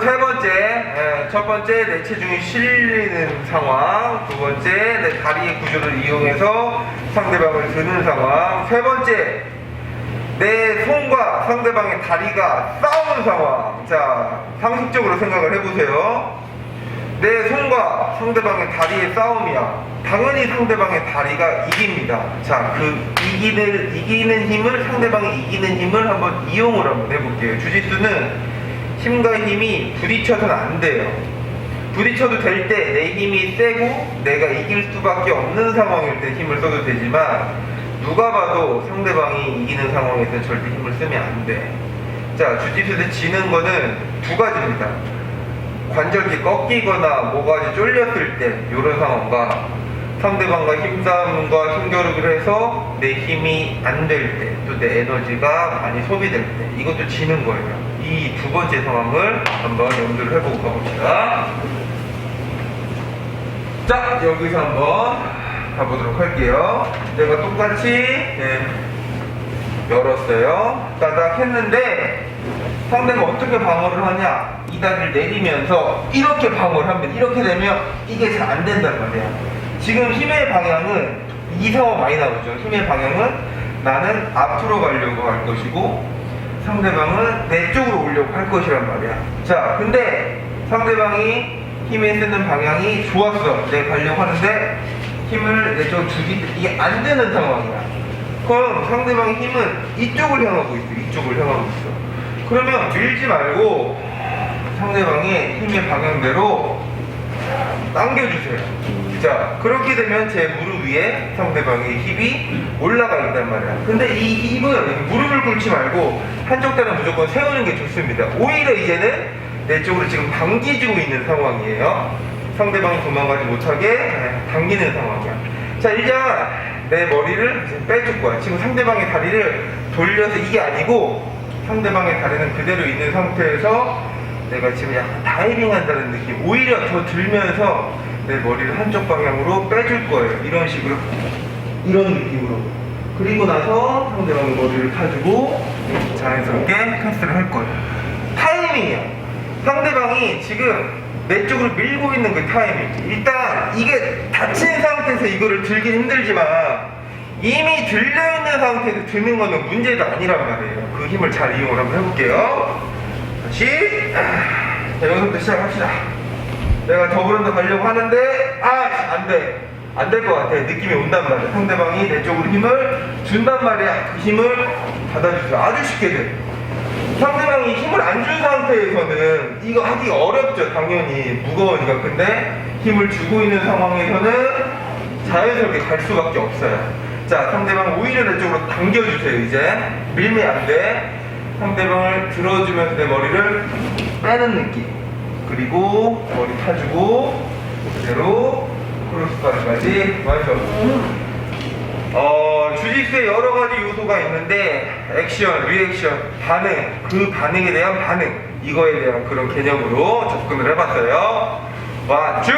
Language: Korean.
세 번째, 예, 첫 번째 내 체중이 실리는 상황, 두 번째 내 다리의 구조를 이용해서 상대방을 드는 상황, 세 번째 내 손과 상대방의 다리가 싸우는 상황. 자, 상식적으로 생각을 해보세요. 내 손과 상대방의 다리의 싸움이야. 당연히 상대방의 다리가 이깁니다. 자, 그 이기는, 이기는 힘을, 상대방이 이기는 힘을 한번 이용을 한번 해볼게요. 주짓수는 힘과 힘이 부딪혀서는 안 돼요. 부딪혀도 될 때 내 힘이 세고 내가 이길 수밖에 없는 상황일 때 힘을 써도 되지만 누가 봐도 상대방이 이기는 상황에서 절대 힘을 쓰면 안 돼. 자, 주짓수에서 지는 거는 두 가지입니다. 관절기 꺾이거나 모가지 쫄렸을 때 이런 상황과 상대방과 힘싸움과 힘겨루기를 해서 내 힘이 안 될 때 또 내 에너지가 많이 소비될 때 이것도 지는 거예요. 이 두 번째 상황을 한번 염두를 해보고 가봅시다. 자 여기서 한번 가보도록 할게요. 내가 똑같이 예, 열었어요. 따닥 했는데 상대가 어떻게 방어를 하냐? 이 다리를 내리면서 이렇게 방어를 하면 이렇게 되면 이게 잘 안 된단 말이야. 지금 힘의 방향은 이 상황 많이 나오죠. 힘의 방향은 나는 앞으로 가려고 할 것이고 상대방은 내 쪽으로 오려고 할 것이란 말이야. 자, 근데 상대방이 힘에 쓰는 방향이 좋았어. 내가 가려고 하는데 힘을 내 쪽으로 주기 이게 안 되는 상황이야. 그럼 상대방의 힘은 이쪽을 향하고 있어. 이쪽을 향하고 있어. 그러면 밀지 말고 상대방의 힘의 방향대로 당겨주세요. 자, 그렇게 되면 제 무릎 위에 상대방의 힙이 올라가 있단 말이야. 근데 이 힙은 무릎을 꿇지 말고 한쪽 다리는 무조건 세우는 게 좋습니다. 오히려 이제는 내 쪽으로 지금 당기주고 있는 상황이에요. 상대방이 도망가지 못하게 당기는 상황이야. 자, 일단 내 머리를 이제 빼줄 거야. 지금 상대방의 다리를 돌려서 이게 아니고 상대방의 다리는 그대로 있는 상태에서 내가 지금 약간 다이빙 한다는 느낌. 오히려 더 들면서 내 머리를 한쪽 방향으로 빼줄 거예요. 이런 식으로. 이런 느낌으로. 그리고 나서 상대방의 머리를 타주고 자연스럽게 패스를 할 거예요. 타이밍이야. 상대방이 지금 내 쪽으로 밀고 있는 그 타이밍. 일단 이게 다친 상태에서 이거를 들긴 힘들지만 이미 들려있는 상태에서 드는 거는 문제가 아니란 말이에요. 그 힘을 잘 이용을 한번 해볼게요. 다시. 자, 여기서부터 시작합시다. 내가 더블런더 가려고 하는데, 아, 안 돼. 안 될 것 같아. 느낌이 온단 말이야. 상대방이 내 쪽으로 힘을 준단 말이야. 그 힘을 받아주세요. 아주 쉽게 돼. 상대방이 힘을 안 준 상태에서는 이거 하기 어렵죠. 당연히. 무거우니까. 근데 힘을 주고 있는 상황에서는 자연스럽게 갈 수밖에 없어요. 자, 상대방 오히려 내 쪽으로 당겨주세요. 이제. 밀면 안 돼. 상대방을 들어주면서 내 머리를 빼는 느낌. 그리고 머리 타주고 그대로 크로스바디까지 완성. 어, 주짓수에 여러 가지 요소가 있는데 액션, 리액션, 반응, 그 반응에 대한 반응 이거에 대한 그런 개념으로 접근을 해봤어요. 와, 쭉!